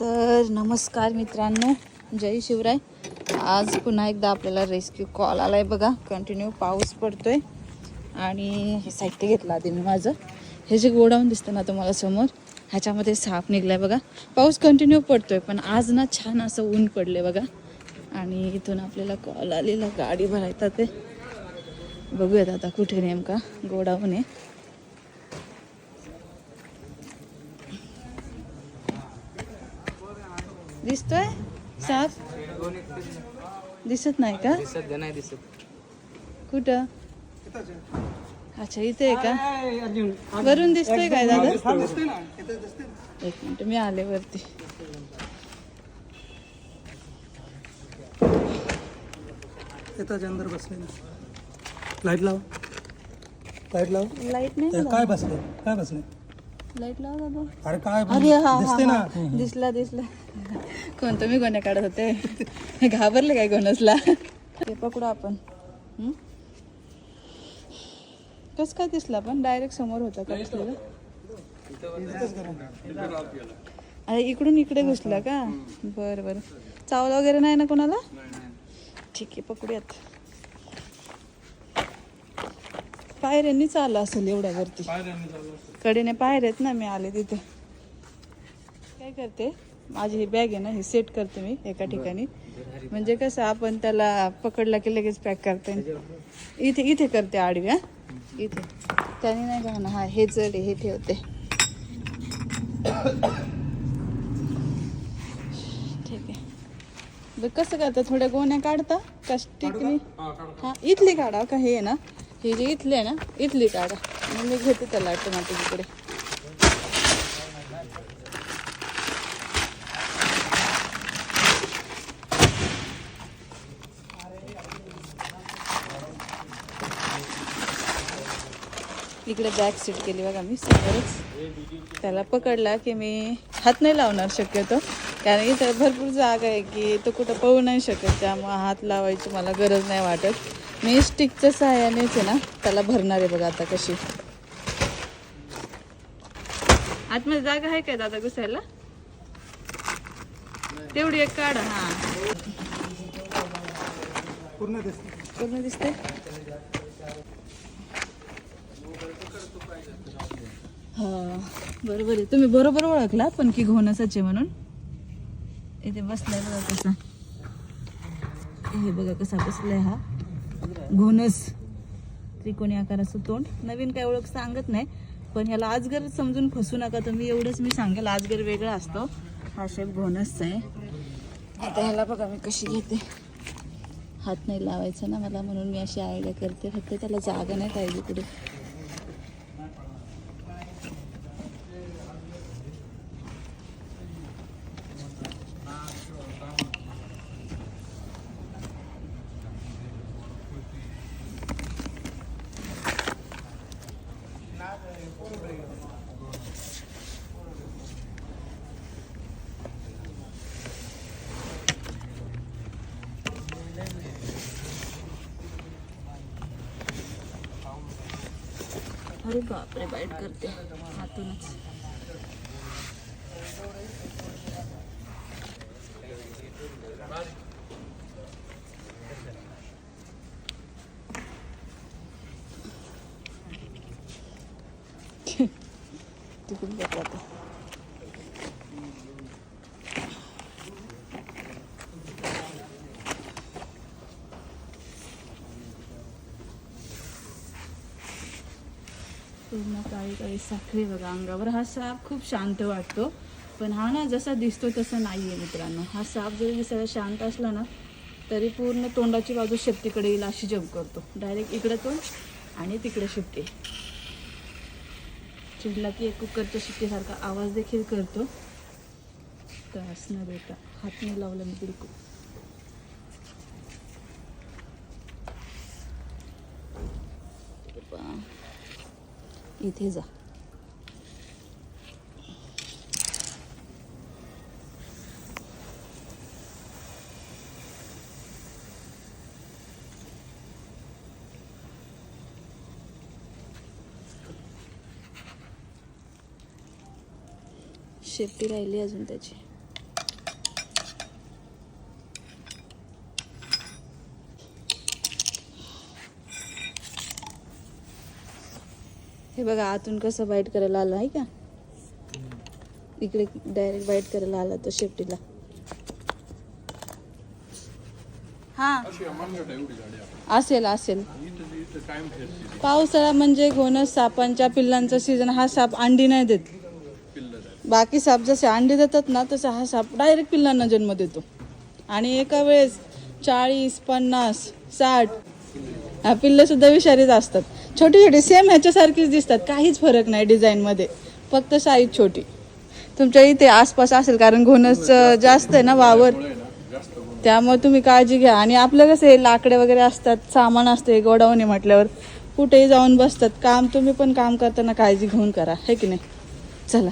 तर नमस्कार मित्रांनो जय शिवराय. आज पुन्हा एकदा आपल्याला रेस्क्यू कॉल आला आहे बघा. कंटिन्यू पाऊस पडतोय. आणि हे साहित्य घेतलं आधी मी माझं. हे जे गोडाऊन दिसतं ना तुम्हाला समोर ह्याच्यामध्ये साप निघलाय बघा. पाऊस कंटिन्यू पडतोय पण आज ना छान असं ऊन पडले बघा. आणि इथून आपल्याला कॉल आलेला गाडी भरायचा ते. बघूयात आता कुठे नेमका गोडाऊन आहे. दिसतोय? साप दिसत नाही का? सध्या नाही दिसत. कुठं? अच्छा इथे आहे का? वरून दिसतोय काय दादा? एक मिनिट मी आले वरती. अंदर बसले लाइट लाव. लाइट लाव. लाइट नाही काय बसले काय बसले लाइट लाव दादा अरे काय अरे हा हा, दिसते हा. ना? दिसला दिसला. कोणतं? मी गोण्या काढत होते. घाबरले काय गोनसला ते पकडू आपण. हं? कसं काय दिसला पण डायरेक्ट समोर होता का दिसलेलं अरे इकडून इकडे घुसला का? बरं बरं. चावला वगैरे नाही ना कोणाला? ठीक आहे पकडूयात. पायऱ्यांनी चालला असेल एवढ्यावरती. कडेने पायर आहेत ना मी आले तिथे. काय करते? माझी ही बॅग आहे ना ही सेट करते मी एका ठिकाणी. म्हणजे कसं आपण त्याला पकडला की लगेच पॅक करता येईल. इथे इथे करते आडवी हा. इथे. त्याने नाही का ना हा हे जड हे ठेवते. ठीक आहे. बरं कसं करता? थोड्या गोण्या काढता? का स्टिकनी हा इथली काढा का हे ना? हे जे इथले आहे ना इथली काढा. मग मी घेते त्याला टमाटे इकडे इकडे बॅक सीट केली बघा मी समोरच. त्याला पकडला की मी हात नाही लावणार शक्यतो. कारण इथं भरपूर जागा आहे की तो कुठं पळू नाही शकत त्यामुळं हात लावायची मला गरज नाही वाटत. मी स्टिकच्या सहाय्यानेच आहे ना त्याला भरणार आहे बघा आता कशी. आतमध्ये जागा आहे काय दादा घुसायला? तेवढी एक काढा हा. पूर्ण दिसते पूर्ण दिसते हा बरोबर आहे. तुम्ही बरोबर ओळखला पण की घोणसाचे म्हणून. इथे बसलाय बघा कसा. हे बघा कसा बसलाय हा. घोनस. त्रिकोणी आकाराचं तोंड. नवीन काय ओळख सांगत नाही पण ह्याला आजगर समजून फसू नका तर मी एवढंच मी सांगेल आजगर वेगळा असतो. हा शेप घोनसचा आहे. आता ह्याला बघा मी कशी घेते. हात नाही लावायचा ना मला म्हणून मी अशी आयडिया करते. फक्त त्याला जागा नाही पाहिजे कुठे अरे बापरे बाईट करते हातूनच तिकडून पूर्ण काळी काळी साखळी बघा अंगावर. हा साप खूप शांत वाटतो. पण हा ना जसा दिसतो तसा नाही आहे मित्रांनो. हा साप जरी दिसायला शांत असला ना तरी पूर्ण तोंडाची बाजू शेपटीकडे येईल अशी जम्प करतो. डायरेक्ट इकडे तोंड आणि तिकडे शेपटी. चिडला की एक कुकरच्या शिट्टीसारखा आवाज देखील करतो. त्रास न देता हात नाही लावला मी बिलकुल इथे जा. शेपटी राहिली अजून त्याची. हे बघा आतून कसं बाईट करायला आलं आहे का? इकडे डायरेक्ट बाईट करायला आला तो शेपटीला. हा. असेल असेल. पावसाळा म्हणजे घोणस सापांच्या पिल्लांचा सीझन हा साप अंडी नाही देत. बाकी साप जसे अंडी देतात ना तसा हा साप डायरेक्ट पिल्लांना जन्म देतो. आणि एका वेळेस चाळीस पन्नास साठ हा पिल्लं सुद्धा विषारीच असतात. छोटी छोटी सेम ह्याच्यासारखीच दिसतात. काहीच फरक नाही डिझाईनमध्ये. फक्त साईज छोटी. तुमच्या इथे आसपास असेल कारण घोणस जास्त आहे ना वावर. त्यामुळे तुम्ही काळजी घ्या. आणि आपलं कसं आहे लाकडे वगैरे असतात सामान असते गोडाऊन म्हटल्यावर कुठेही जाऊन बसतात. काम तुम्ही पण काम करताना काळजी घेऊन करा. हे की नाही? चला.